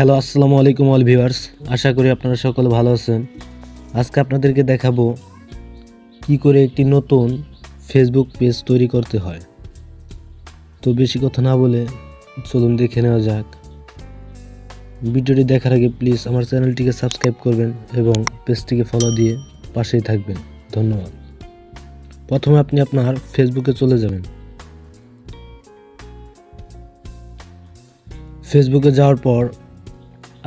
Hello, আসসালামু আলাইকুম all viewers. আশা করি আপনারা সকলে ভালো আছেন। আজকে আপনাদেরকে দেখাবো কি করে একটি নতুন ফেসবুক পেজ তৈরি করতে হয়। তো বেশি কথা না বলে চলুন দেখে নেওয়া যাক। ভিডিওটি দেখার আগে প্লিজ আমার চ্যানেলটিকে সাবস্ক্রাইব করবেন এবং পেজটিকে ফলো দিয়ে পাশেই থাকবেন। ধন্যবাদ। প্রথমে আপনি আপনার ফেসবুকে চলে যাবেন। ফেসবুকে যাওয়ার পর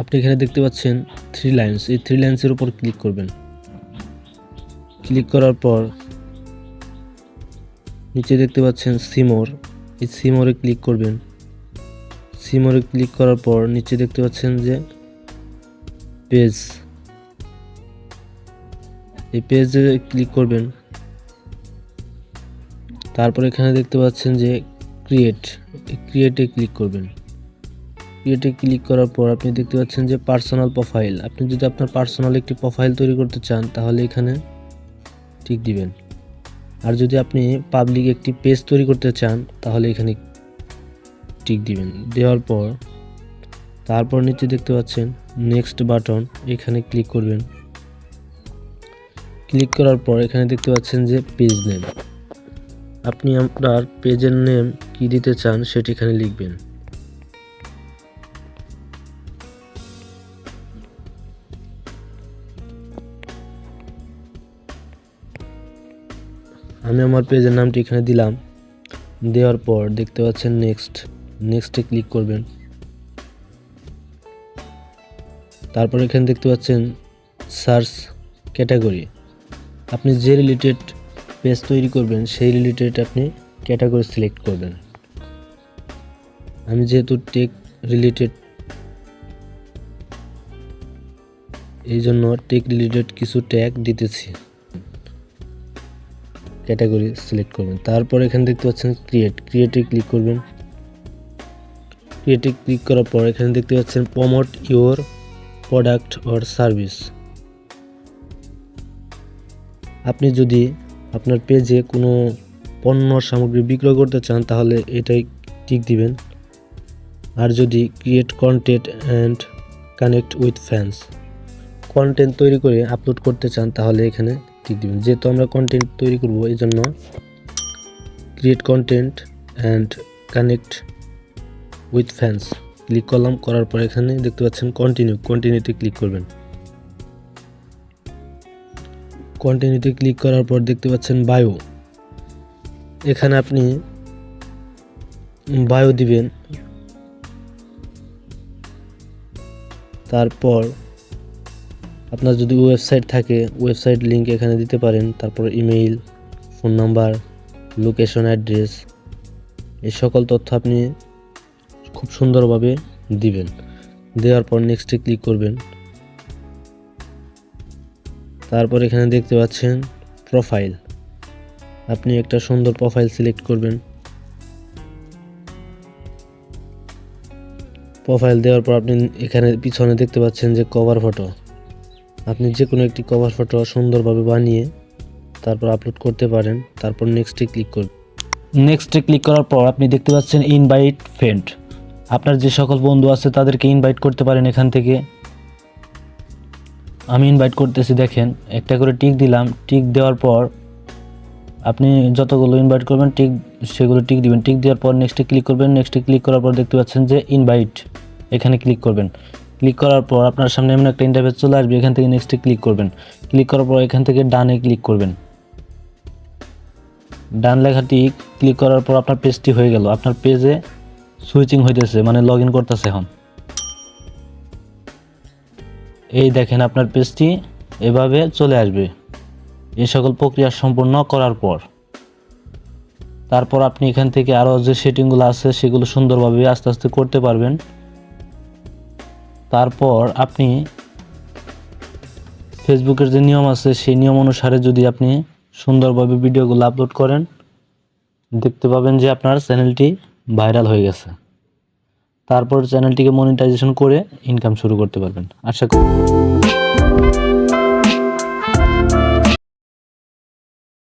আপনি এখানে দেখতে পাচ্ছেন থ্রি লাইন্স এই থ্রি লাইন্সের উপর ক্লিক করবেন। ক্লিক করার পর নিচে দেখতে পাচ্ছেন সিমোর এই সিমোরে ক্লিক করবেন। সিমোরে ক্লিক করার পর নিচে দেখতে পাচ্ছেন যে পেজ এই পেজে ক্লিক করবেন। তারপর এখানে দেখতে পাচ্ছেন যে ক্রিয়েট ক্রিয়েটে ক্লিক করবেন। ক্রিয়েটে ক্লিক করার পর আপনি দেখতে পাচ্ছেন যে পার্সোনাল প্রোফাইল আপনি যদি আপনার পার্সোনাল একটি প্রোফাইল তৈরি করতে চান, তাহলে এখানে ঠিক দিবেন। আর যদি আপনি পাবলিক একটি পেজ তৈরি করতে চান, তাহলে এখানে টিক দিবেন। দেওয়ার পর, তারপর নিচে দেখতে পাচ্ছেন নেক্সট বাটন এখানে ক্লিক করবেন। ক্লিক করার পর এখানে দেখতে পাচ্ছেন যে পেজ নেম আপনি আপনার পেজের নেম কি দিতে চান, সেটি এখানে লিখবেন। আমি আমার পেজের নামটি এখানে দিলাম। দেওয়ার পর দেখতে পাচ্ছেন নেক্সট নেক্সটে ক্লিক করবেন। তারপর এখানে দেখতে পাচ্ছেন সার্চ ক্যাটাগরি আপনি যে রিলেটেড পেজ তৈরি করবেন, সেই রিলেটেড আপনি ক্যাটাগরি সিলেক্ট করবেন। আমি যেহেতু টেক রিলেটেড এই জন্য টেক রিলেটেড কিছু ট্যাগ দিতেছি। ক্যাটাগরি সিলেক্ট করবেন। তারপর এখানে দেখতে পাচ্ছেন ক্রিয়েট ক্রিয়েটে ক্লিক করবেন। ক্রিয়েটে ক্লিক করার পর এখানে দেখতে পাচ্ছেন promote your product or service আপনি যদি আপনার পেজে কোনো পণ্য সামগ্রী বিক্রয় করতে চান, তাহলে এটাই টিক দিবেন। আর যদি create content and connect with fans content তৈরি করে আপলোড করতে চান, তাহলে এখানে টিক দিবেন। যেহেতু আমরা কন্টেন্ট তৈরি করব এই জন্য create content and connect with fans click করলাম, করার পর এখানে দেখতে পাচ্ছেন কন্টিনিউ কন্টিনিউতে ক্লিক করবেন। কন্টিনিউতে ক্লিক করার পর দেখতে পাচ্ছেন বায়ো এখানে আপনি বায়ো দিবেন। তারপর আপনার যদি ওয়েবসাইট থাকে ওয়েবসাইট লিঙ্ক এখানে দিতে পারেন। তারপর email phone number location address এই সকল তথ্য আপনি খুব সুন্দরভাবে দিবেন। দেওয়ার পর নেক্সটে ক্লিক করবেন। তারপর এখানে দেখতে পাচ্ছেন প্রোফাইল আপনি একটা সুন্দর প্রোফাইল সিলেক্ট করবেন। প্রোফাইল দেওয়ার পর আপনি এখানে পিছনে দেখতে পাচ্ছেন যে কভার ফটো আপনি যে কোনো একটি কভার ফটো সুন্দরভাবে বানিয়ে তারপর আপলোড করতে পারেন, তারপর নেক্সটে ক্লিক করবেন। নেক্সটে ক্লিক করার পর আপনি দেখতে পাচ্ছেন ইনভাইট ফ্রেন্ড আপনার যে সকল বন্ধু আছে তাদেরকে ইনভাইট করতে পারেন এখান থেকে। আমি ইনভাইট করতেছি, দেখেন, একটা করে টিক দিলাম। টিক দেওয়ার পর আপনি যতগুলো ইনভাইট করবেন টিক সেগুলো টিক দিবেন। টিক দেওয়ার পর নেক্সটে ক্লিক করবেন। নেক্সটে ক্লিক করার পর দেখতে পাচ্ছেন যে ইনভাইট এখানে ক্লিক করবেন। ক্লিক করার পর আপনার সামনে এমন একটা ইন্টারফেস চলে আসবে, এখান থেকে নেক্সটে ক্লিক করবেন। ক্লিক করার পর এখান থেকে ডানে ক্লিক করবেন। ডান লেখাটি ক্লিক করার পর আপনার পেজটি হয়ে গেল। আপনার পেজে সুইচিং হইতেছে মানে লগ ইন করতেছে এখন। এই দেখেন আপনার পেজটি এভাবে চলে আসবে। এই সকল প্রক্রিয়া সম্পূর্ণ করার পর। তারপর আপনি এখান থেকে আরও যে সেটিংগুলো আছে, সেগুলো সুন্দরভাবে আস্তে আস্তে করতে পারবেন। তারপর আপনি ফেসবুকের যে নিয়ম আছে, সেই নিয়ম অনুসারে যদি আপনি সুন্দরভাবে ভিডিওগুলো আপলোড করেন, দেখতে পাবেন যে আপনার চ্যানেলটি ভাইরাল হয়ে গেছে। তারপর চ্যানেলটিকে মনিটাইজেশন করে ইনকাম শুরু করতে পারবেন। আশা করি